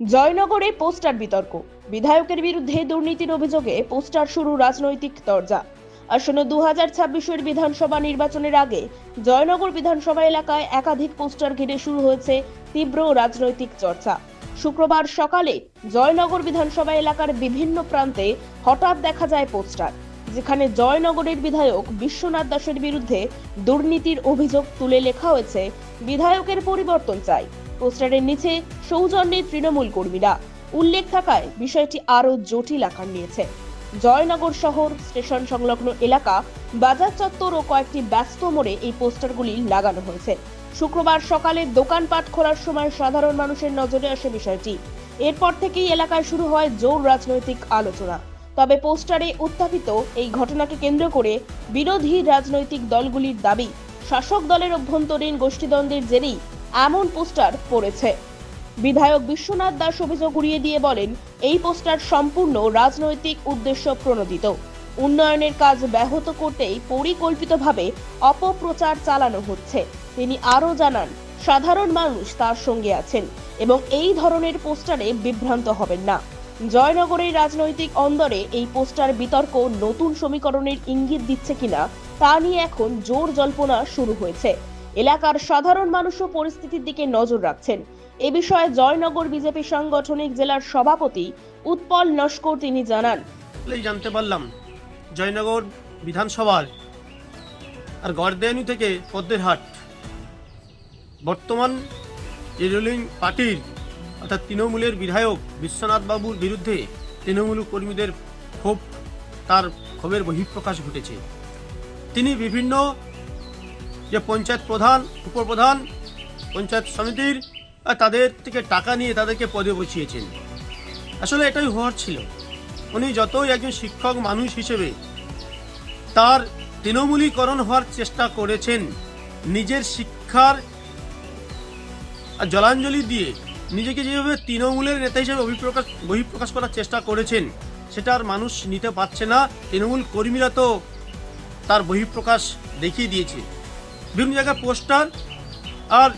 জয়নগরে poster বিতর্ক। বিধায়কের বিরুদ্ধে দুর্নীতির অভিযোগে পোস্টার শুরু রাজনৈতিক তরজা। আসন্ন দু হাজার ছাব্বিশের বিধানসভা নির্বাচনের আগে জয়নগর বিধানসভা এলাকায় একাধিক পোস্টার ঘিরে শুরু হয়েছে তীব্র রাজনৈতিক চর্চা। শুক্রবার সকালে জয়নগর বিধানসভা এলাকার বিভিন্ন প্রান্তে হঠাৎ দেখা যায় পোস্টার, যেখানে জয়নগরের বিধায়ক বিশ্বনাথ দাসের বিরুদ্ধে দুর্নীতির অভিযোগ তুলে লেখা হয়েছে, বিধায়কের পরিবর্তন চাই। পোস্টারের নিচে সৌজন্যে তৃণমূল কর্মীরা। উল্লেখ থাকায় বিষয়টি আরও জটিল আকার নিয়েছে। জয়নগর শহর স্টেশন সংলগ্ন এলাকা, বাজার চত্বর ও কয়েকটি ব্যস্ত মোড়ে এই পোস্টারগুলি লাগানো হয়েছে। শুক্রবার সকালে দোকানপাট খোলার সময় সাধারণ মানুষের নজরে আসে বিষয়টি। এরপর থেকেই এলাকায় শুরু হয় জোর রাজনৈতিক আলোচনা। তবে পোস্টারে উত্থাপিত এই ঘটনাকে কেন্দ্র করে বিরোধী রাজনৈতিক দলগুলির দাবি, শাসক দলের অভ্যন্তরীণ গোষ্ঠীদ্বন্দ্বের জেরেই এমন পোস্টার পড়েছে। বিধায়ক বিশ্বনাথ দাস অভিযোগ উড়িয়ে দিয়ে বলেন, এই পোস্টার সম্পূর্ণ রাজনৈতিক উদ্দেশ্য প্রণোদিত। উন্নয়নের কাজ ব্যাহত করতেই পরিকল্পিতভাবে অপপ্রচার চালানো হচ্ছে। তিনি আরও জানান, সাধারণ মানুষ তার সঙ্গে আছেন এবং এই ধরনের পোস্টারে বিভ্রান্ত হবেন না। জয়নগরের রাজনৈতিক অন্দরে এই পোস্টার বিতর্ক নতুন সমীকরণের ইঙ্গিত দিচ্ছে কিনা তা নিয়ে এখন জোর জল্পনা শুরু হয়েছে। এলাকার সাধারণ মানুষও পরিস্থিতির দিকে নজর রাখছেন। এ বিষয়ে জয়নগর বিজেপি সাংগঠনিক জেলার সভাপতি উৎপল নস্কর তিনি জানান। জানতে পারলাম, জয়নগর বিধানসভার আর গড়দেয়ানি থেকে পদ্মেরহাট বর্তমান যে রুলিং পার্টির অর্থাৎ তৃণমূলের বিধায়ক বিশ্বনাথ বাবুর বিরুদ্ধে তৃণমূল কর্মীদের ক্ষোভ, তার ক্ষোভের বহিঃপ্রকাশ ঘটেছে। তিনি বিভিন্ন যে পঞ্চায়েত প্রধান, উপপ্রধান, পঞ্চায়েত সমিতির তাদের থেকে টাকা নিয়ে তাদেরকে পদে বসিয়েছেন। আসলে এটাই হওয়ার ছিল। উনি যতই একজন শিক্ষক মানুষ হিসেবে তার তৃণমূলীকরণ হওয়ার চেষ্টা করেছেন, নিজের শিক্ষার জলাঞ্জলি দিয়ে নিজেকে যেভাবে তৃণমূলের নেতা হিসেবে অভিপ্রকাশ, বহিঃপ্রকাশ করার চেষ্টা করেছেন, সেটা আর মানুষ নিতে পারছে না। তৃণমূল কর্মীরা তো তার বহিঃপ্রকাশ দেখিয়ে দিয়েছে। বিভিন্ন জায়গায় পোস্টার আর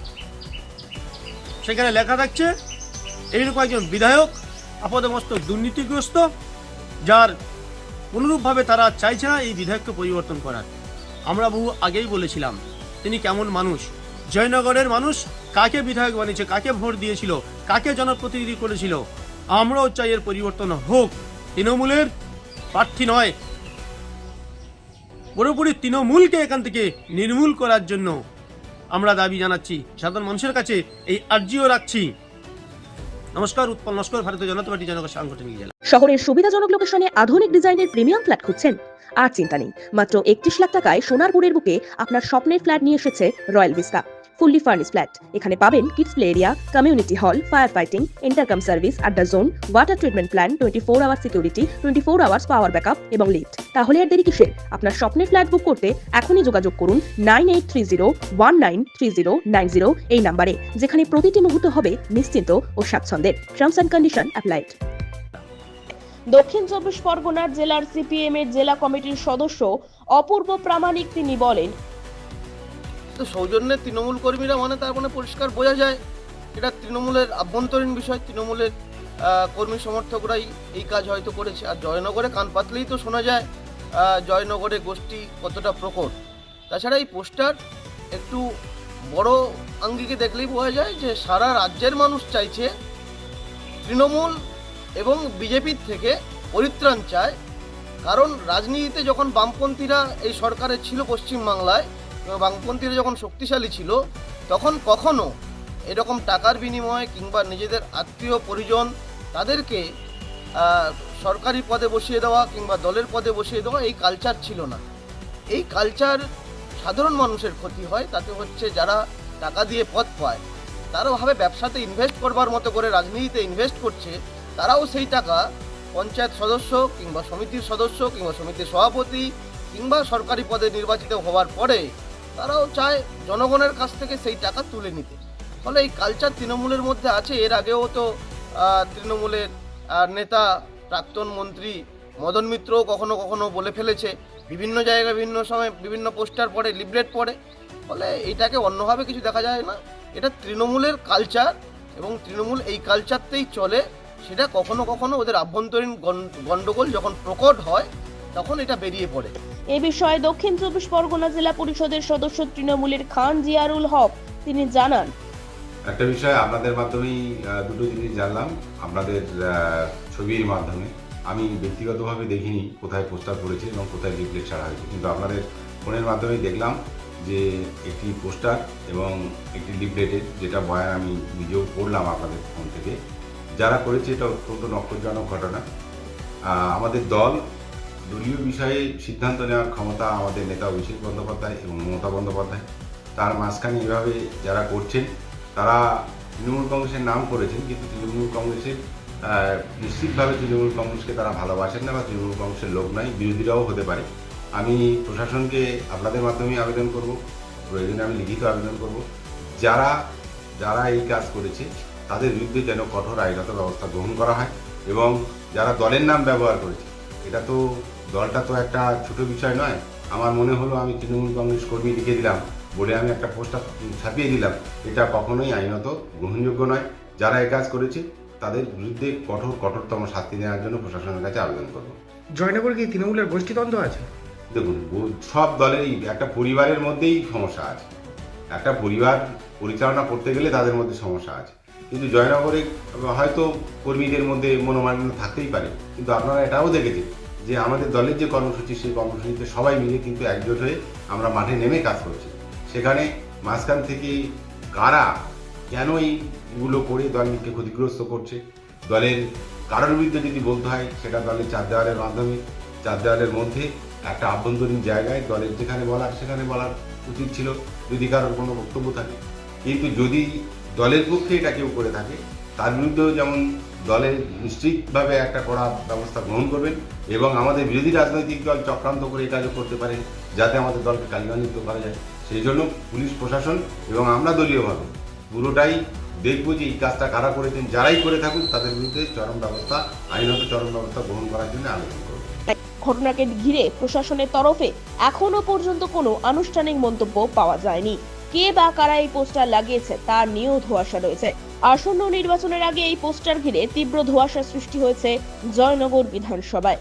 সেখানে লেখা থাকছে এইরকম একজন বিধায়ক আপাদমস্তক দুর্নীতিগ্রস্ত, যার অনুরূপভাবে তারা চাইছে না এই বিধায়ককে পরিবর্তন করার। আমরা বহু আগেই বলেছিলাম, তিনি কেমন মানুষ? জয়নগরের মানুষ? কাকে বিধায়ক বানিয়েছে? কাকে ভোট দিয়েছিল? কাকে জনপ্রতিনিধি করেছিল? আমরাও চাই এর পরিবর্তন হোক। তৃণমূলের প্রার্থী নয় পুরোপুরি তৃণমূলকে এখান থেকে নির্মূল করার জন্য আমরা দাবি জানাচ্ছি। সাধারণ মানুষের কাছে এই আর্জিও রাখছি। নমস্কার, উৎপল নস্কর, ভারতীয় জনতা পার্টি, জনগণ সাংগঠনিক জেলা। শহরের সুবিধাজনক লোকেশনে আধুনিক ডিজাইনের প্রিমিয়াম ফ্ল্যাট খুঁজছেন? আর চিন্তা নেই, মাত্র একত্রিশ লাখ টাকায় সোনারপুরের বুকে আপনার স্বপ্নের ফ্ল্যাট নিয়ে এসেছে Royal Vista fully furnish flat এখানে পাবেন kids play area community hall fire fighting intercom service আড্ডা zone water treatment plan twenty four hour security twenty four hours power backup এবং লিফট তাহলে আর দেরি কিসের? আপনার স্বপ্নের ফ্ল্যাট বুক করতে এখনই যোগাযোগ করুন nine eight three zero one nine three zero nine zero এই নাম্বারে, যেখানে প্রতিটি মুহূর্ত হবে নিশ্চিন্ত ও স্বাচ্ছন্দ্যের টার্মস অ্যান্ড কন্ডিশন অ্যাপ্লাইড দক্ষিণ চব্বিশ পরগনার জেলার সিপিএম এর জেলা কমিটির সদস্য অপূর্ব প্রামাণিক তিনি বলেন তো সৌজন্যে তৃণমূল কর্মীরা মানে তার মানে পরিষ্কার বোঝা যায়। এটা তৃণমূলের আভ্যন্তরীণ বিষয়, তৃণমূলের কর্মী সমর্থকরাই এই কাজ হয়তো করেছে। আর জয়নগরে কান পাতলেই তো শোনা যায় জয়নগরে গোষ্ঠী কতটা প্রকট তাছাড়া এই পোস্টার একটু বড় আঙ্গিকে দেখলেই বোঝা যায় যে সারা রাজ্যের মানুষ চাইছে তৃণমূল এবং বিজেপির থেকে পরিত্রাণ চায়। কারণ রাজনীতিতে যখন বামপন্থীরা এই সরকারে ছিল পশ্চিমবাংলায় বামপন্থীরা যখন শক্তিশালী ছিল, তখন কখনো এরকম টাকার বিনিময়ে কিংবা নিজেদের আত্মীয় পরিজন তাদেরকে সরকারি পদে বসিয়ে দেওয়া কিংবা দলের পদে বসিয়ে দেওয়া এই কালচার ছিল না। এই কালচার সাধারণ মানুষের ক্ষতি হয়, তাতে হচ্ছে যারা টাকা দিয়ে পদ পায় তারাও ভাবে ব্যবসাতে ইনভেস্ট করবার মতো করে রাজনীতিতে ইনভেস্ট করছে, তারাও সেই টাকা পঞ্চায়েত সদস্য কিংবা সমিতির সদস্য কিংবা সমিতির সভাপতি কিংবা সরকারি পদে নির্বাচিত হওয়ার পরে তারাও চায় জনগণের কাছ থেকে সেই টাকা তুলে নিতে। ফলে এই কালচার তৃণমূলের মধ্যে আছে। এর আগেও তো তৃণমূলের নেতা, প্রাক্তন মন্ত্রী মদন মিত্রও কখনো কখনো বলে ফেলেছে, বিভিন্ন জায়গায় বিভিন্ন সময় বিভিন্ন পোস্টার পড়ে, লিফলেট পড়ে। ফলে এটাকে অন্যভাবে কিছু দেখা যায় না। এটা তৃণমূলের কালচার এবং তৃণমূল এই কালচারতেই চলে। সেটা কখনো কখনো ওদের আভ্যন্তরীণ গন্ডগোল যখন প্রকট হয় তখন এটা বেরিয়ে পড়ে। এ বিষয়ে দক্ষিণ চব্বিশ পরগনা জেলা পরিষদের সদস্য তৃণমূলের খান জিয়ারুল হক তিনি জানান। একটা বিষয় আপনাদের মাধ্যমেই আহ, দুটো জিনিস জানলাম। আপনাদের ছবির মাধ্যমে। আমি ব্যক্তিগতভাবে দেখিনি কোথায় পোস্টার পড়েছে এবং কোথায় লিফলেট ছাড়া হয়েছে। কিন্তু আপনাদের ফোনের মাধ্যমেই দেখলাম যে একটি পোস্টার এবং একটি লিফলেটের যেটা বয়ান আমি নিজেও পড়লাম আপনাদের ফোন থেকে। যারা করেছে এটা অত্যন্ত নক্ষরজনক ঘটনা। আহ, আমাদের দল দলীয় বিষয়ে সিদ্ধান্ত নেওয়ার ক্ষমতা আমাদের নেতা অভিষেক বন্দ্যোপাধ্যায় এবং মমতা বন্দ্যোপাধ্যায়। তার মাঝখানে এভাবে যারা করছেন, তারা তৃণমূল কংগ্রেসের নাম করেছেন, কিন্তু তৃণমূল কংগ্রেসের নিশ্চিতভাবে তৃণমূল কংগ্রেসকে তারা ভালোবাসেন না বা তৃণমূল কংগ্রেসের লোক নয় বিরোধীরাও হতে পারে। আমি প্রশাসনকে আপনাদের মাধ্যমেই আবেদন করব, প্রয়োজনে আমি লিখিত আবেদন করব। যারা যারা এই কাজ করেছে, তাদের বিরুদ্ধে যেন কঠোর আইনত ব্যবস্থা গ্রহণ করা হয় এবং যারা দলের নাম ব্যবহার করেছে এটা তো দলটা তো একটা ছোট বিষয় নয়। আমার মনে হলো আমি তৃণমূল কংগ্রেস কর্মী লিখে দিলাম বলে আমি একটা পোস্টার ছাপিয়ে দিলাম। এটা কখনোই আইনত গ্রহণযোগ্য নয়। যারা এই কাজ করেছে তাদের বিরুদ্ধে কঠোর কঠোরতম শাস্তি দেওয়ার জন্য প্রশাসনের কাছে আবেদন করব। জয়নগর কি তৃণমূলের গোষ্ঠীদ্বন্দ্ব আছে? দেখুন সব দলেরই একটা পরিবারের মধ্যেই সমস্যা আছে। একটা পরিবার পরিচালনা করতে গেলে তাদের মধ্যে সমস্যা আছে। কিন্তু জয়নগরে হয়তো কর্মীদের মধ্যে মনোমালিন্য থাকতেই পারে। কিন্তু আপনারা এটাও দেখেছেন যে আমাদের দলের যে কর্মসূচি, সেই কর্মসূচিতে সবাই মিলে কিন্তু একজোট হয়ে আমরা মাঠে নেমে কাজ করছি। সেখানে মাঝখান থেকে কারা কেন এইগুলো করে দলকে ক্ষতিগ্রস্ত করছে, দলের কারোর বিরুদ্ধে যদি বলতে হয়, সেটা দলের চার দেওয়ালের মাধ্যমে, চার দেওয়ালের মধ্যে একটা আভ্যন্তরীণ জায়গায় দলের যেখানে বলার, সেখানে বলার উচিত ছিল, যদি কারোর কোনো বক্তব্য থাকে। কিন্তু যদি দলের পক্ষে এটা কেউ করে থাকে। তার বিরুদ্ধেও যেমন দলের নিশ্চিতভাবে একটা কড়া ব্যবস্থা গ্রহণ করবেন এবং আমাদের বিরোধী রাজনৈতিক দল চক্রান্ত করে এই কাজও করতে পারে যাতে আমাদের দলকে কালিমান্বিত করা যায়। সেই জন্য পুলিশ, প্রশাসন এবং আমরা দলীয়ভাবে পুরোটাই দেখব যে এই কাজটা কারা করেছেন, যারাই করে থাকুন তাদের বিরুদ্ধে চরম ব্যবস্থা, আইনত চরম ব্যবস্থা গ্রহণ করার জন্য আবেদন করব। ঘটনাকে ঘিরে প্রশাসনের তরফে এখনও পর্যন্ত কোনো আনুষ্ঠানিক মন্তব্য পাওয়া যায়নি। কে বা কারা এই পোস্টার লাগিয়েছে তার নিয়েও ধোয়াশা রয়েছে। আসন্ন নির্বাচনের আগে এই পোস্টার ঘিরে তীব্র ধোয়াশা সৃষ্টি হয়েছে জয়নগর বিধানসভায়।